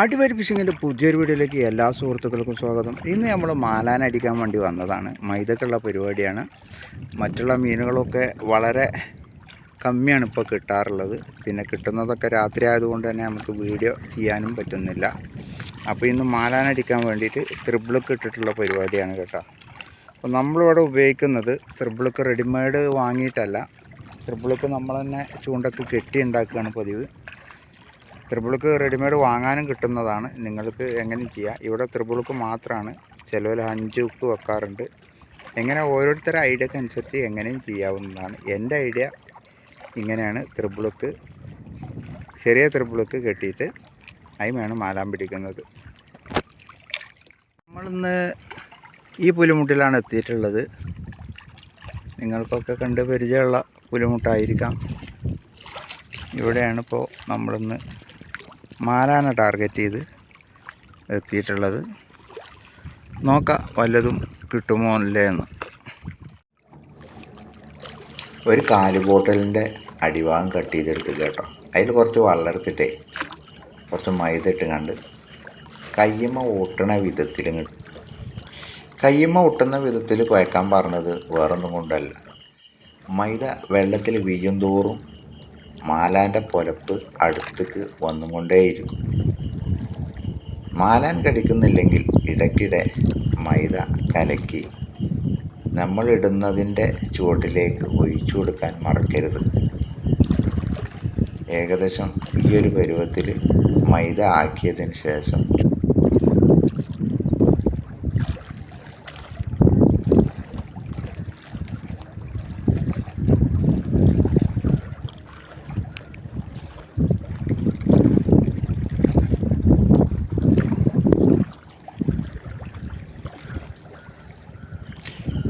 അടിവരി ഫിഷിങ്ങിന്റെ പുതിയൊരു വീഡിയോയിലേക്ക് എല്ലാ സുഹൃത്തുക്കൾക്കും സ്വാഗതം. ഇന്ന് നമ്മൾ മാലാൻ അടിക്കാൻ വേണ്ടി വന്നതാണ്. മൈദക്കുള്ള പരിപാടിയാണ്. മറ്റുള്ള മീനുകളൊക്കെ വളരെ കമ്മിയാണ് ഇപ്പോൾ കിട്ടാറുള്ളത്. പിന്നെ കിട്ടുന്നതൊക്കെ രാത്രി ആയതുകൊണ്ട് തന്നെ നമുക്ക് വീഡിയോ ചെയ്യാനും പറ്റുന്നില്ല. അപ്പോൾ ഇന്ന് മാലാൻ അടിക്കാൻ വേണ്ടിയിട്ട് ത്രിബിളൊക്കെ ഇട്ടിട്ടുള്ള പരിപാടിയാണ് കേട്ടോ. അപ്പോൾ നമ്മളിവിടെ ഉപയോഗിക്കുന്നത് ത്രിബിളൊക്കെ റെഡിമെയ്ഡ് വാങ്ങിയിട്ടല്ല. ത്രിബിളൊക്കെ നമ്മൾ തന്നെ ചൂണ്ടൊക്കെ കെട്ടി ഉണ്ടാക്കുകയാണ് പതിവ്. ത്രിബിൾക്ക് റെഡിമെയ്ഡ് വാങ്ങാനും കിട്ടുന്നതാണ്. നിങ്ങൾക്ക് എങ്ങനെ ചെയ്യാം? ഇവിടെ ത്രിബിൾക്ക് മാത്രമാണ് ചിലവിൽ അഞ്ച് ഉപ്പ് വെക്കാറുണ്ട്. എങ്ങനെ? ഓരോരുത്തരുടെ ഐഡിയക്ക് അനുസരിച്ച് എങ്ങനെയും ചെയ്യാവുന്നതാണ്. എന്റെ ഐഡിയ ഇങ്ങനെയാണ്. ത്രിബിൾക്ക് ചെറിയ ത്രിബിൾക്ക് കെട്ടിയിട്ട് അതിമാണ് മാലാൻ പിടിക്കുന്നത്. നമ്മളിന്ന് ഈ പുലിമുട്ടിലാണ് എത്തിയിട്ടുള്ളത്. നിങ്ങൾക്കൊക്കെ കണ്ട് പരിചയമുള്ള പുലിമുട്ടായിരിക്കാം. ഇവിടെയാണിപ്പോൾ നമ്മളിന്ന് മാലാന ടാർഗറ്റ് ചെയ്ത് എത്തിയിട്ടുള്ളത്. നോക്കാം വല്ലതും കിട്ടുമോ അല്ലേ എന്ന്. ഒരു കാൽ ബോട്ടലിന്റെ അടിഭാഗം കട്ട് ചെയ്തെടുത്ത് കേട്ടോ. അതിൽ കുറച്ച് വെള്ളം എടുത്തിട്ടേ കുറച്ച് മൈദ ഇട്ട് കണ്ട് കയ്യമ്മ ഓട്ടണ വിധത്തിൽ കയ്യമ്മ ഒട്ടുന്ന വിധത്തിൽ കുഴക്കാൻ പറഞ്ഞത് വേറൊന്നും കൊണ്ടല്ല. മൈദ വെള്ളത്തിൽ വീഴും തോറും മാലാന്റെ പൊലപ്പ് അടുത്തേക്ക് വന്നുകൊണ്ടേയിരിക്കും മാലാൻ കടിക്കുന്നില്ലെങ്കിൽ ഇടയ്ക്കിടെ മൈദ കലക്കി നമ്മൾ ഇടുന്നതിന്റെ ചുവട്ടിലേക്ക് ഒഴിച്ചു കൊടുക്കാൻ മറക്കരുത്. ഏകദേശം ഈ ഒരു പരുവത്തിൽ മൈദ ആക്കിയതിന് ശേഷം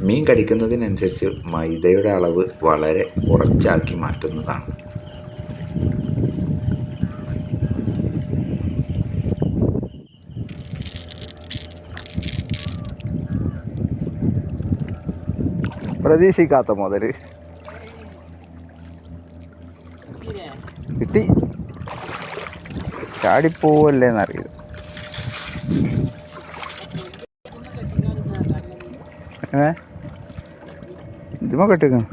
മീൻ കടിക്കുന്നതിനനുസരിച്ച് മൈദയുടെ അളവ് വളരെ കുറച്ചാക്കി മാറ്റുന്നതാണ്. പ്രതീക്ഷിക്കാത്ത മുതൽ കിട്ടി. ചാടിപ്പോവല്ലേ എന്നറിയത് ഏ? ഇതുമോ കെട്ടിക്കണം.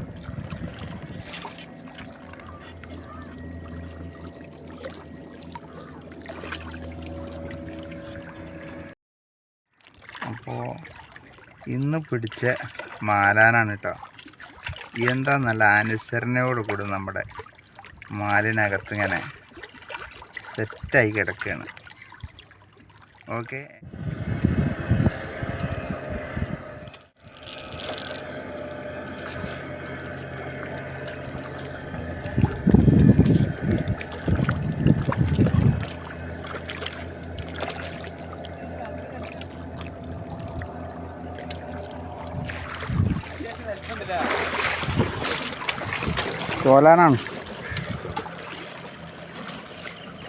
അപ്പോൾ ഇന്ന് പിടിച്ച മാലാനാണ് കേട്ടോ എന്താ നല്ല അനുസരണയോട് കൂടി നമ്മുടെ മാലിനകത്ത് ഇങ്ങനെ സെറ്റായി കിടക്കുകയാണ് ഓക്കെ ചോലാനാണ്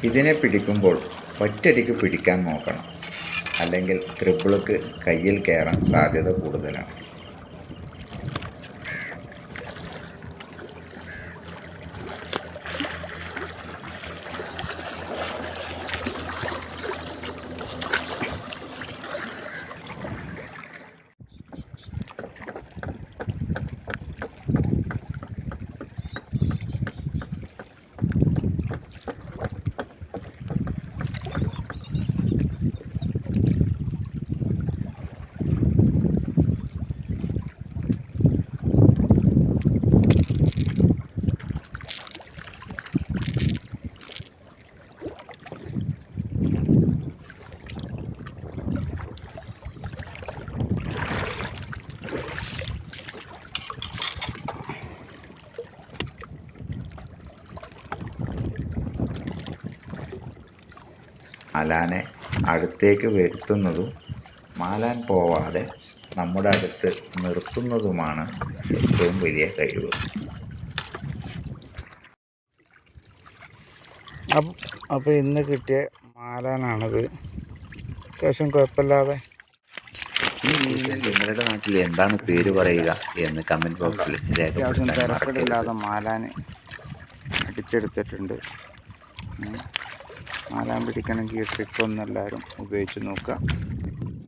ഇതിനെ പിടിക്കുമ്പോൾ ഒറ്റടിക്ക് പിടിക്കാൻ നോക്കണം. അല്ലെങ്കിൽ ത്രിബിൾക്ക് കയ്യിൽ കയറാൻ സാധ്യത കൂടുതലാണ്. മാലാനെ അടുത്തേക്ക് വരുത്തുന്നതും മാലാൻ പോവാതെ നമ്മുടെ അടുത്ത് നിർത്തുന്നതുമാണ് ഏറ്റവും വലിയ കഴിവ്. അപ്പോൾ ഇന്ന് കിട്ടിയ മാലാനാണത്. അത്യാവശ്യം കുഴപ്പമില്ലാതെ. ഈ മീനിന് നിങ്ങളുടെ നാട്ടിൽ എന്താണ് പേര് പറയുക എന്ന് കമന്റ് ബോക്സിൽ അത്യാവശ്യം തിരക്കടില്ലാതെ മാലാന് അടിച്ചെടുത്തിട്ടുണ്ട്. മാലാൻ പിടിക്കണമെങ്കിൽ എല്ലാവരും ഉപയോഗിച്ച് നോക്കുക.